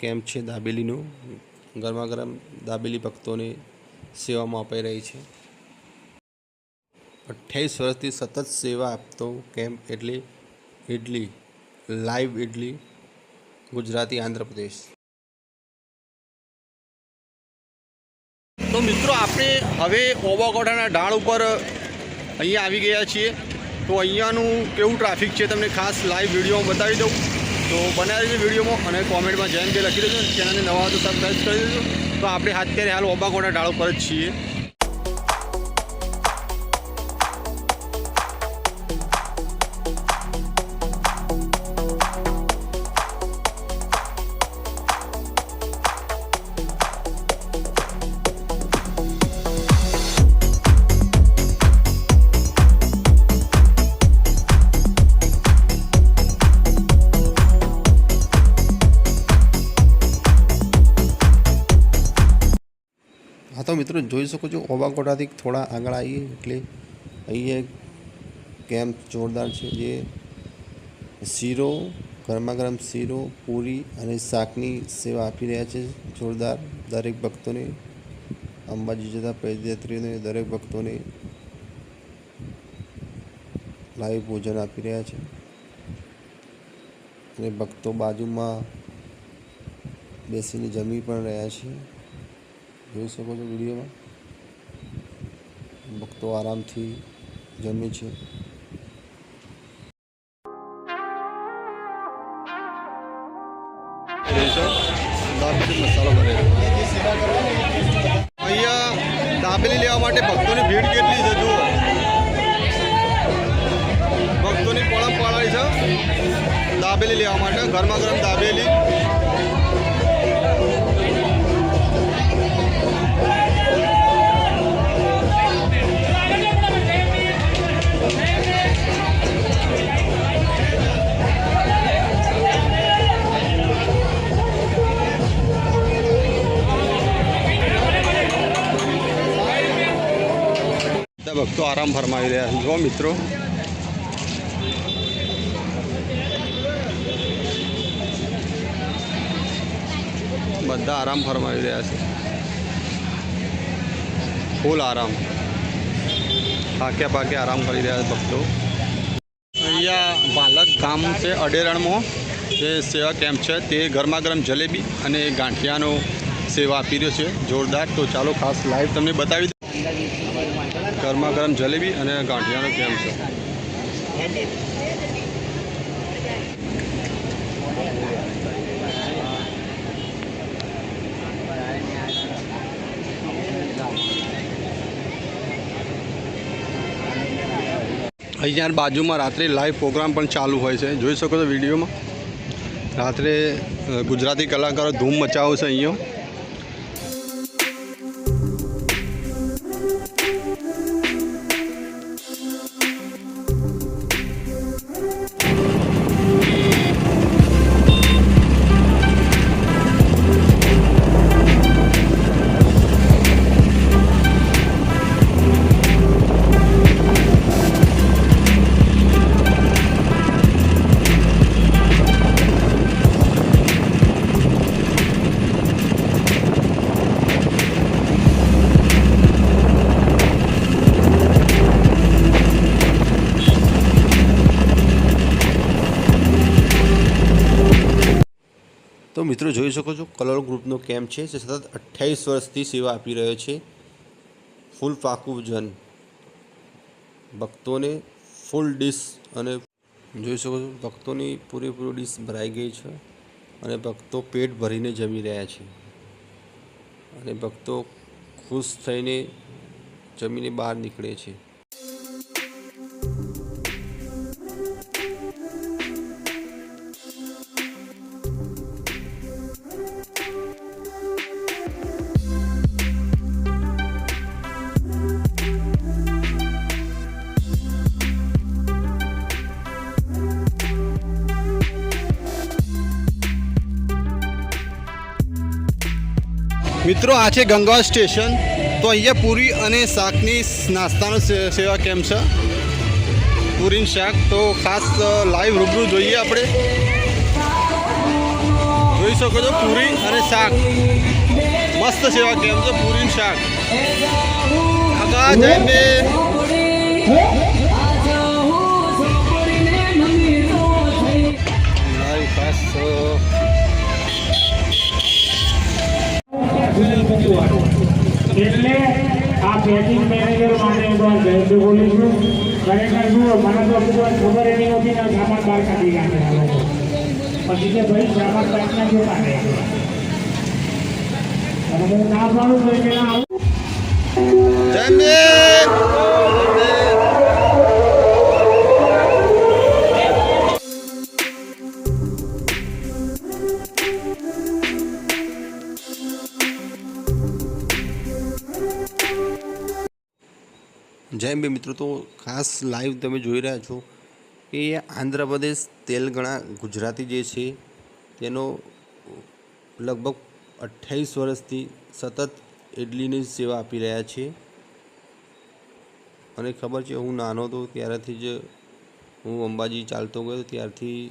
Camp છે દાબેલીનો. ગરમા ગરમ દાબેલી ભક્તોને સેવામાં અપાઈ રહી છે. અઠ્યાવીસ વર્ષથી સતત સેવા આપતો કેમ્પ એટલે ઇડલી લાઈવ ઇડલી ગુજરાતી આંધ્રપ્રદેશ. તો મિત્રો, આપણે હવે ઓવાકોટાના ઢાળ ઉપર અહીંયા આવી ગયા છીએ. તો અહીંયાનું કેવું ટ્રાફિક છે? તમને ખાસ લાઈવ વિડીયોમાં બતાવી દઉં. તો બનાવી દેજો વિડીયોમાં અને કોમેન્ટમાં જેમ જે લખી દેજો ચેનલને નવા તો સબસ્ક્રાઈબ કરી દેજો. તો આપણે અત્યારે હાલ ઓબાકોટા ડાળો પર જ છીએ. મિત્રો જોઈ શકો છો ઓબાકોટાથી થોડા આગળ આવીએ એટલે અહીંયા એક કેમ્પ જોરદાર છે જે શીરો ગરમા ગરમ શીરો, પૂરી અને શાકની સેવા આપી રહ્યા છે. જોરદાર. દરેક ભક્તોને અંબાજી જતા પદયાત્રીઓને, દરેક ભક્તોને લાઈવ ભોજન આપી રહ્યા છે. અને ભક્તો બાજુમાં બેસીને જમી પણ રહ્યા છે. જોઈ શકો છો વિડીયોમાં. ભક્તો આરામથી જમે છે. અહીંયા દાબેલી લેવા માટે ભક્તોની ભીડ કેટલી છે, જુઓ. ભક્તોની પળમ પડાવી છે. દાબેલી લેવા માટે, ગરમા ગરમ દાબેલી. ભક્તો આરામ ફરમાવી રહ્યા છે. જો મિત્રો. બધા આરામ ફરમાવી રહ્યા છે. ફૂલ આરામ. પાક્યા પાક્યા આરામ કરી રહ્યા છે ભક્તો. અહીંયા બાલક ગામ છે અડેરણમાં જે સેવા કેમ્પ છે તે ગરમા ગરમ જલેબી અને ગાંઠિયાનો સેવા આપી રહ્યો છે. જોરદાર. તો ચાલો ખાસ લાઈવ તમને બતાવી ગરમા ગરમ જલેબી અને ગાંઠિયાનો કેમ છે? અહીંયા બાજુમાં રાત્રે લાઈવ પ્રોગ્રામ પણ ચાલુ હોય છે. જોઈ શકો છો વિડીયોમાં. રાત્રે ગુજરાતી કલાકારો ધૂમ મચાવો છે અહીંયા. તો મિત્રો જોઈ શકો છો કલર ગ્રુપનો કેમ્પ છે જે સતત અઠ્યાવીસ વર્ષથી સેવા આપી રહ્યો છે. ફૂલ પાકું જન. ભક્તોને ફૂલ ડીશ અને જોઈ શકો છો ભક્તોની પૂરેપૂરી ડીશ ભરાઈ ગઈ છે અને ભક્તો પેટ ભરીને જમી રહ્યા છે. અને ભક્તો ખુશ થઈને જમીને બહાર નીકળે છે. મિત્રો, આ છે ગંગા સ્ટેશન. તો અહીંયા પૂરી અને શાકની નાસ્તાનો સેવા કેમ્પ છે? પૂરી શાક તો ખાસ લાઈવ રૂબરૂ જોઈએ આપણે. જોઈ શકો છો, પૂરી અને શાક. મસ્ત સેવા કેમ છે પૂરી શાક. આગા જય એટલે આ બેટિંગ મેનેજર માટે હું જયંતિ બોલું છું. ખરેખર જુઓ, મને તો હજુ ખબર એની નહીં ને સામાન બહાર કાઢી આ પછી કે ભાઈ સામાન કાઢી જો કાઢે અને હું ના પાડું તો કે ના આવું જય બે મિત્રો, તો ખાસ લાઈવ તમે જોઈ રહ્યા છો કે આંધ્રપ્રદેશ તેલંગાણા, ગુજરાતી જે છે, તેનો લગભગ અઠ્યાવીસ વર્ષથી સતત ઇડલીની સેવા આપી રહ્યા છે. અને ખબર છે, હું નાનો હતો, ત્યારથી જ હું અંબાજી ચાલતો ગયો ત્યારથી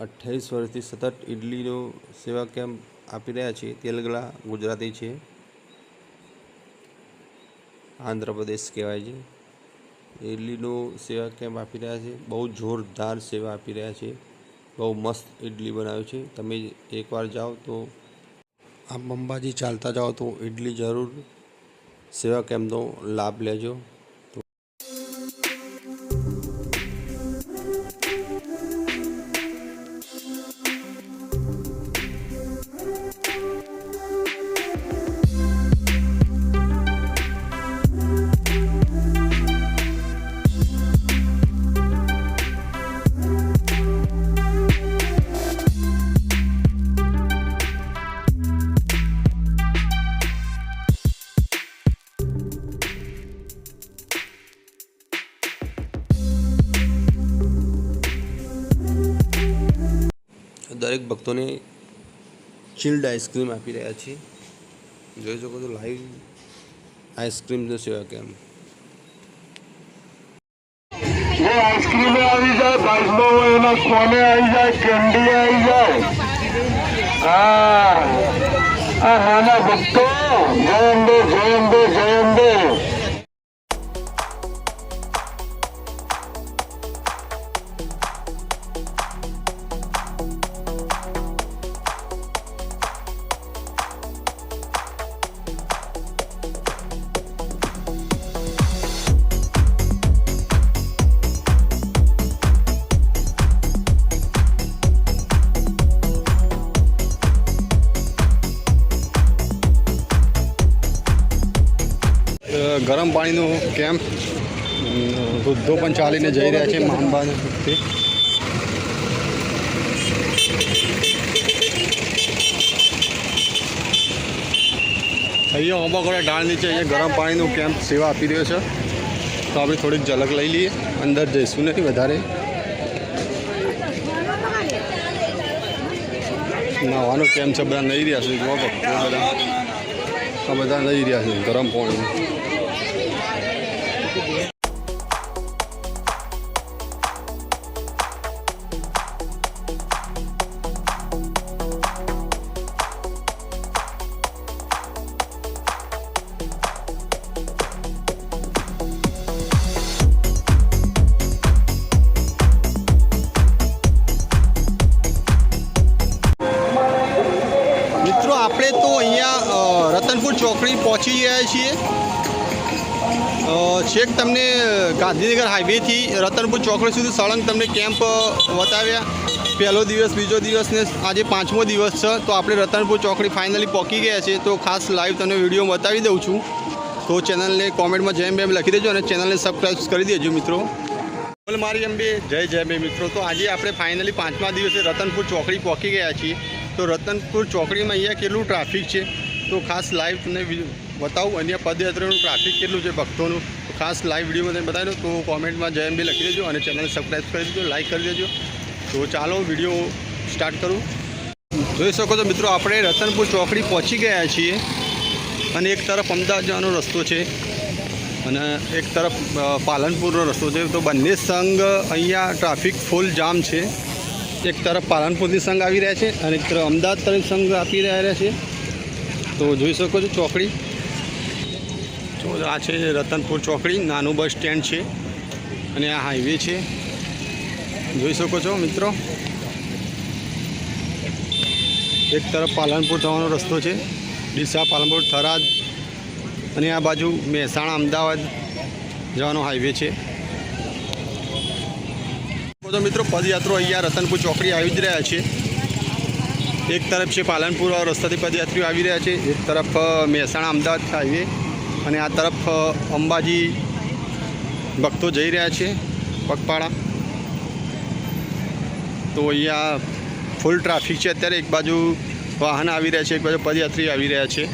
અઠ્યાવીસ વર્ષથી સતત ઇડલીનો સેવા કેમ્પ આપી રહ્યા છે. તેલગળા ગુજરાતી છે. આંધ્રપ્રદેશ કહેવાય છે. ઇડલીનો સેવા કેમ્પ આપી રહ્યા છે. બહુ જોરદાર સેવા આપી રહ્યા છે. બહુ મસ્ત ઇડલી બનાવે છે. તમે એકવાર જાઓ તો આપ અંબાજી ચાલતા જાઓ તો ઇડલી જરૂર સેવા કેમ્પનો લાભ લેજો. દરેક ભક્તોને ચિલ્ડ આઈસ્ક્રીમ આપી રહ્યા છે જોઈ શકો છો લાઈવ આઈસ્ક્રીમનો સેવા કેમ આઈસ્ક્રીમે આવી જાય બાજનો એના કોને આવી જાય કેન્ડી આવી જાય. હા. આ નાના ભક્તો, જય અંબે જય અંબે ગરમ પાણીનો કેમ્પ વૃદ્ધો પણ ચાલીને જઈ રહ્યા છે માંબાને અહીંયા અંબાકોડા ઢાળ નીચે અહીંયા ગરમ પાણીનું કેમ્પ સેવા આપી રહ્યો છે. તો આપણે થોડીક ઝલક લઈ લઈએ. અંદર જઈશું નથી વધારે. નાવાનો કેમ્પ છે, બધા નહીં રહ્યા છે. બધા. આ બધા નહીં રહ્યા છે, ગરમ પાણી મિત્રો, આપણે તો અહીંયા રતનપુર ચોકડી પહોંચી ગયા છીએ. છેક તમને ગાંધીનગર હાઈવેથી રતનપુર ચોકડી સુધી સળંગ તમને કેમ્પ બતાવ્યા. પહેલો દિવસ, બીજો દિવસ ને આજે પાંચમો દિવસ છે, તો આપણે રતનપુર ચોકડી ફાઇનલી પહોંચી ગયા છે તો ખાસ લાઈવ તમને વીડિયો બતાવી દઉં છું. તો ચેનલને કોમેન્ટમાં જેમ બેમ લખી દેજો અને ચેનલને સબસ્ક્રાઈબ કરી દેજો મિત્રો. બોલ મારી અંબે. જય જય બે મિત્રો. તો આજે આપણે ફાઇનલી પાંચમા દિવસે રતનપુર ચોકડી પહોંચી ગયા છીએ. તો રતનપુર ચોકડીમાં અહીંયા કેટલું ટ્રાફિક છે? તો ખાસ લાઈવ તમને બતાવું અહીંયા પદયાત્રાનું ટ્રાફિક કેટલું છે ભક્તોનું? તો ખાસ લાઈવ વિડીયોમાં તમે બતાવી દો તો કોમેન્ટમાં જય અંબે લખી દેજો અને ચેનલ સબસ્ક્રાઈબ કરી દેજો લાઈક કરી દેજો. તો ચાલો વીડિયો સ્ટાર્ટ કરું. જોઈ શકો છો મિત્રો, આપણે રતનપુર ચોકડી પહોંચી ગયા છીએ અને એક તરફ અમદાવાદ જવાનો રસ્તો છે અને એક તરફ પાલનપુરનો રસ્તો છે. તો બંને સંઘ અહીંયા ટ્રાફિક ફૂલ જામ છે. એક તરફ પાલનપુરથી સંઘ આવી રહ્યા છે અને એક તરફ અમદાવાદ તરફ સંઘ આપી રહ્યા છે. તો જોઈ શકો છો ચોકડી. તો આ છે રતનપુર ચોકડી, નાનું બસ સ્ટેન્ડ છે અને આ હાઈવે છે. જોઈ શકો છો મિત્રો. એક તરફ પાલનપુર થવાનો રસ્તો છે. ડીસા પાલનપુર થરાદ અને આ બાજુ મહેસાણા અમદાવાદ જવાનો હાઈવે છે. તો મિત્રો પદયાત્રો અહીંયા રતનપુર ચોકડી આવી જ રહ્યા છે. એક તરફ છે પાલનપુર રસ્તાથી પદયાત્રીઓ આવી રહ્યા છે. એક તરફ મહેસાણા, અમદાવાદ હાઈવે અને આ તરફ અંબાજી ભક્તો જઈ રહ્યા છે પગપાળા. તો અહીંયા ફૂલ ટ્રાફિક છે. અત્યારે એક બાજુ વાહન આવી રહ્યા છે, એક બાજુ પદયાત્રી આવી રહ્યા છે.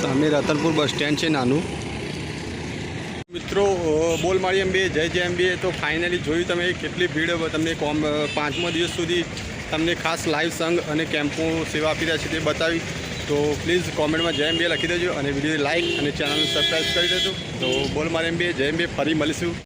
સામે રતનપુર બસ સ્ટેન્ડ છે નાનું. મિત્રો બોલ મારી એમ બે, જય જય એમ બે. તો ફાઇનલી જોયું તમે કેટલી ભીડ તમને કોમ પાંચમો દિવસ સુધી તમને ખાસ લાઈવ સંઘ અને કેમ્પો સેવા આપી રહ્યા છે તે બતાવી. તો પ્લીઝ કોમેન્ટમાં જય એમ બે લખી દેજો અને વીડિયો લાઇક અને ચેનલને સબસ્ક્રાઈબ કરી દેજો. તો બોલ મારી એમ બે, જય એમ બે, ફરી મળીશું.